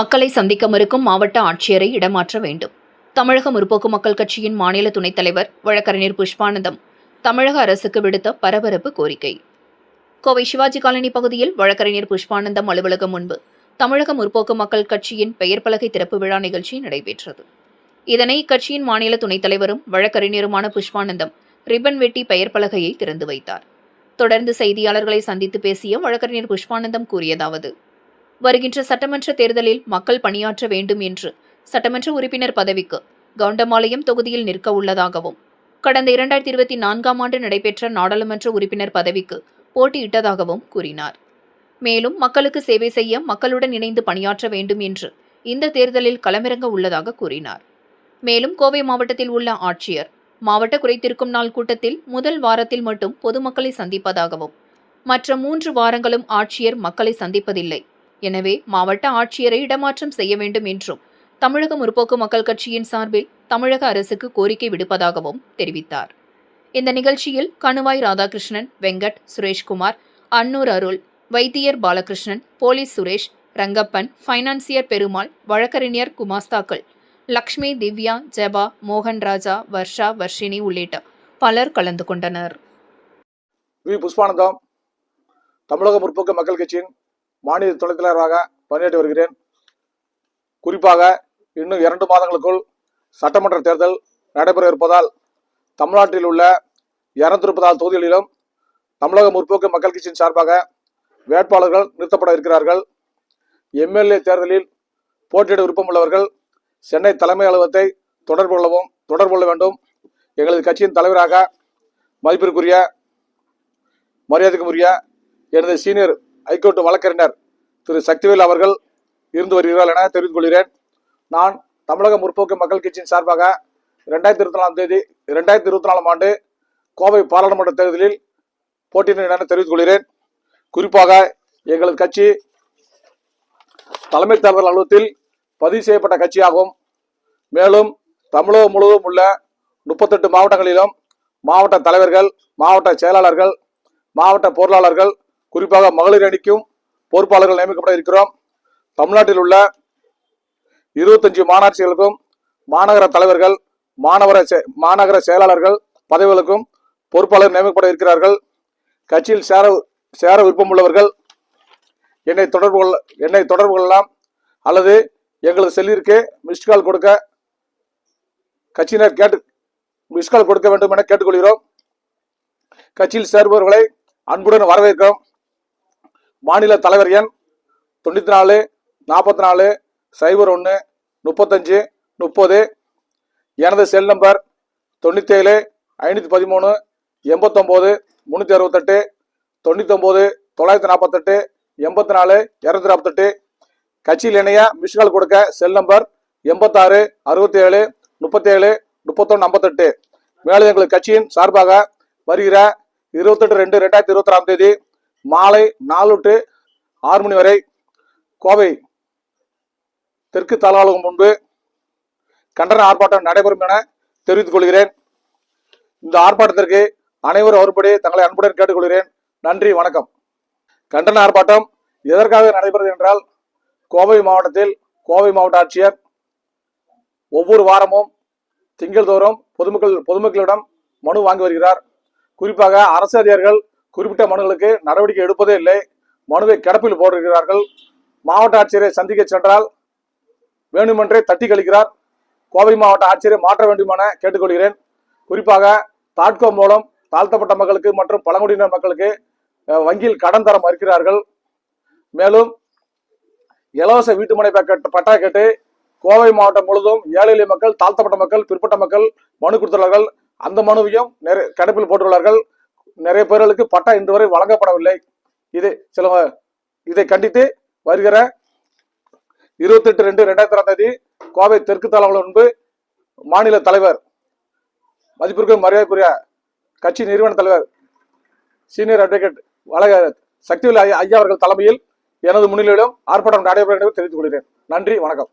மக்களை சந்திக்க மறுக்கும் மாவட்ட ஆட்சியரை இடமாற்ற வேண்டும். தமிழக முற்போக்கு மக்கள் கட்சியின் மாநில துணைத் தலைவர் வழக்கறிஞர் புஷ்பானந்தம் தமிழக அரசுக்கு விடுத்த பரபரப்பு கோரிக்கை. கோவை சிவாஜி காலனி பகுதியில் வழக்கறிஞர் புஷ்பானந்தம் அலுவலகம் முன்பு தமிழக முற்போக்கு மக்கள் கட்சியின் பெயர் பலகை திறப்பு விழா நிகழ்ச்சி நடைபெற்றது. இதனை கட்சியின் மாநில துணைத் தலைவரும் வழக்கறிஞருமான புஷ்பானந்தம் ரிப்பன் வெட்டி பெயர் பலகையை திறந்து வைத்தார். தொடர்ந்து செய்தியாளர்களை சந்தித்து பேசிய வழக்கறிஞர் புஷ்பானந்தம் கூறியதாவது வருகின்ற சட்டமன்ற தேர்தலில் மக்கள் பணியாற்ற வேண்டும் என்று சட்டமன்ற உறுப்பினர் பதவிக்கு கவுண்டமாலயம் தொகுதியில் நிற்க உள்ளதாகவும் கடந்த இரண்டாயிரத்தி இருபத்தி நான்காம் ஆண்டு நடைபெற்ற நாடாளுமன்ற உறுப்பினர் பதவிக்கு போட்டியிட்டதாகவும் கூறினார். மேலும் மக்களுக்கு சேவை செய்ய மக்களுடன் இணைந்து பணியாற்ற வேண்டும் என்று இந்த தேர்தலில் களமிறங்க உள்ளதாக கூறினார். மேலும் கோவை மாவட்டத்தில் உள்ள ஆட்சியர் மாவட்ட குறைத்திருக்கும் நாள் கூட்டத்தில் முதல் வாரத்தில் மட்டும் பொதுமக்களை சந்திப்பதாகவும் மற்ற மூன்று வாரங்களும் ஆட்சியர் மக்களை சந்திப்பதில்லை. எனவே மாவட்ட ஆட்சியரை இடமாற்றம் செய்ய வேண்டும் என்றும் தமிழக முற்போக்கு மக்கள் கட்சியின் சார்பில் தமிழக அரசுக்கு கோரிக்கை விடுப்பதாகவும் தெரிவித்தார். இந்த நிகழ்ச்சியில் கணுவாய் ராதாகிருஷ்ணன் வெங்கட் சுரேஷ்குமார் அன்னூர் அருள் வைத்தியர் பாலகிருஷ்ணன் போலீஸ் சுரேஷ் ரங்கப்பன் ஃபைனான்சியர் பெருமாள் வழக்கறிஞர் குமாஸ்தாக்கள் லக்ஷ்மி திவ்யா ஜெபா மோகன் ராஜா வர்ஷா வர்ஷினி உள்ளிட்ட பலர் கலந்து கொண்டனர். வி. புஷ்பானந்தம் தமிழக முற்போக்கு மக்கள் கட்சியின் மாநில துணைத் தலைவராக பணியாற்றி வருகிறேன். குறிப்பாக இன்னும் இரண்டு மாதங்களுக்குள் சட்டமன்ற தேர்தல் நடைபெற இருப்பதால் தமிழ்நாட்டில் உள்ள இருநூத்தி தொகுதிகளிலும் தமிழக முற்போக்கு மக்கள் கட்சியின் சார்பாக வேட்பாளர்கள் நிறுத்தப்பட இருக்கிறார்கள். எம்எல்ஏ தேர்தலில் போட்டியிட விருப்பமுள்ளவர்கள் சென்னை தலைமை அலுவலகத்தை தொடர்பு கொள்ளவும் தொடர்பு கொள்ள வேண்டும். எங்களது கட்சியின் தலைவராக மதிப்பிற்குரிய மரியாதைக்குரிய எனது சீனியர் ஹைகோர்ட் வழக்கறிஞர் திரு சக்திவேல் அவர்கள் இருந்து வருகிறார்கள் என தெரிந்து கொள்கிறேன். நான் தமிழக முற்போக்கு மக்கள் கட்சியின் சார்பாக ரெண்டாயிரத்தி இருபத்தி நாலாம் தேதி ரெண்டாயிரத்தி இருபத்தி நாலாம் ஆண்டு கோவை பாராளுமன்ற தேர்தலில் போட்டியிடுகிறேன் என தெரிவித்துக் கொள்கிறேன். குறிப்பாக எங்களது கட்சி தலைமை தேர்தல் அலுவலகத்தில் பதிவு செய்யப்பட்ட கட்சியாகும் மேலும் தமிழகம் முழுவதும் உள்ள முப்பத்தெட்டு மாவட்டங்களிலும் மாவட்ட தலைவர்கள் மாவட்ட செயலாளர்கள் மாவட்ட பொருளாளர்கள் குறிப்பாக மகளிர் அணிக்கும் பொறுப்பாளர்கள் நியமிக்கப்பட இருக்கிறோம். தமிழ்நாட்டில் உள்ள இருபத்தஞ்சு மாநாட்சிகளுக்கும் மாநகர தலைவர்கள் மாநகர செ- மாநகர செயலாளர்கள் பதவிகளுக்கும் பொறுப்பாளர் நியமிக்கப்பட இருக்கிறார்கள். கட்சியில் சேர சேர விருப்பமுள்ளவர்கள் என்னை தொடர்பு கொள்ள என்னை தொடர்பு கொள்ளலாம். அல்லது எங்களது செல்லிற்கு மிஸ்ட் கால் கொடுக்க கட்சியினர் கேட்டு மிஸ்ட் கால் கொடுக்க வேண்டும் என கேட்டுக்கொள்கிறோம். கட்சியில் சேர்பவர்களை அன்புடன் வரவேற்கிறோம். மாநில தலைவர் எண் தொண்ணூற்றி நாலு நாற்பத்தி நாலு சைபர் ஒன்று முப்பத்தஞ்சு முப்பது. எனது செல் நம்பர் தொண்ணூற்றேழு ஐநூற்றி பதிமூணு எண்பத்தொம்போது முந்நூற்றி அறுபத்தெட்டு தொண்ணூத்தொம்போது தொள்ளாயிரத்தி நாற்பத்தெட்டு எண்பத்தி நாலு இரநூத்தி நாற்பத்தெட்டு. கட்சியில் இணைய மிஸ்கால் கொடுக்க செல் நம்பர் எண்பத்தாறு அறுபத்தி ஏழு முப்பத்தேழு முப்பத்தொன்று ஐம்பத்தெட்டு. மேலும் எங்கள் கட்சியின் சார்பாக வருகிற இருபத்தெட்டு ரெண்டு ரெண்டாயிரத்தி இருபத்தி ஆறாம் தேதி மாலை நாலு டு ஆறு மணி வரை கோவை தெற்கு தாலுகாலுக்கு முன்பு கண்டன ஆர்ப்பாட்டம் நடைபெறும் என தெரிவித்துக் கொள்கிறேன். இந்த ஆர்ப்பாட்டத்திற்கு அனைவரும் ஒருபடி தங்களை அன்புடன் கேட்டுக்கொள்கிறேன். நன்றி வணக்கம். கண்டன ஆர்ப்பாட்டம் எதற்காக நடைபெறுகிறது என்றால் கோவை மாவட்டத்தில் கோவை மாவட்ட ஆட்சியர் ஒவ்வொரு வாரமும் திங்கள்தோறும் பொதுமக்கள் பொதுமக்களிடம் மனு வாங்கி வருகிறார். குறிப்பாக அரசு அதிகாரிகள் குறிப்பிட்ட மனுகளுக்கு நடவடிக்கை எடுப்பதே இல்லை. மனுவை கிடப்பில் போடுகிறார்கள் மாவட்ட ஆட்சியரை சந்திக்க சென்றால் வேண்டுமென்றே தட்டி கழிக்கிறார். கோவை மாவட்ட ஆட்சியரை மாற்ற வேண்டுமென கேட்டுக்கொள்கிறேன். குறிப்பாக தாட்கோ மூலம் தாழ்த்தப்பட்ட மக்களுக்கு மற்றும் பழங்குடியினர் மக்களுக்கு வங்கியில் கடன் தர மறுக்கிறார்கள். மேலும் இலவச வீட்டுமனை பக்க- பட்டா கேட்டு கோவை மாவட்டம் முழுவதும் ஏழை எளிய மக்கள் தாழ்த்தப்பட்ட மக்கள் பிற்பட்ட மக்கள் மனு கொடுத்துள்ளார்கள். அந்த மனுவையும் நிறைய கிடப்பில் போட்டுள்ளார்கள். நிறைய பேர்களுக்கு பட்டா இன்று வரை வழங்கப்படவில்லை. இது சில இதை கண்டித்து வருகிற இருபத்தெட்டு ரெண்டு ரெண்டாயிரத்தி ஆறாம் தேதி கோவை தெற்கு தலைவர் முன்பு மாநில தலைவர் மதிப்பிற்கு மரியாதைக்குரிய கட்சி நிறுவன தலைவர் சீனியர் அட்வொகேட் வழக சக்திவேல் ஐயா அவர்கள் தலைமையில் எனது முன்னிலையிலும் ஆர்ப்பாட்டம் நடைபெறும் என்று தெரிவித்துக் கொள்கிறேன். நன்றி வணக்கம்.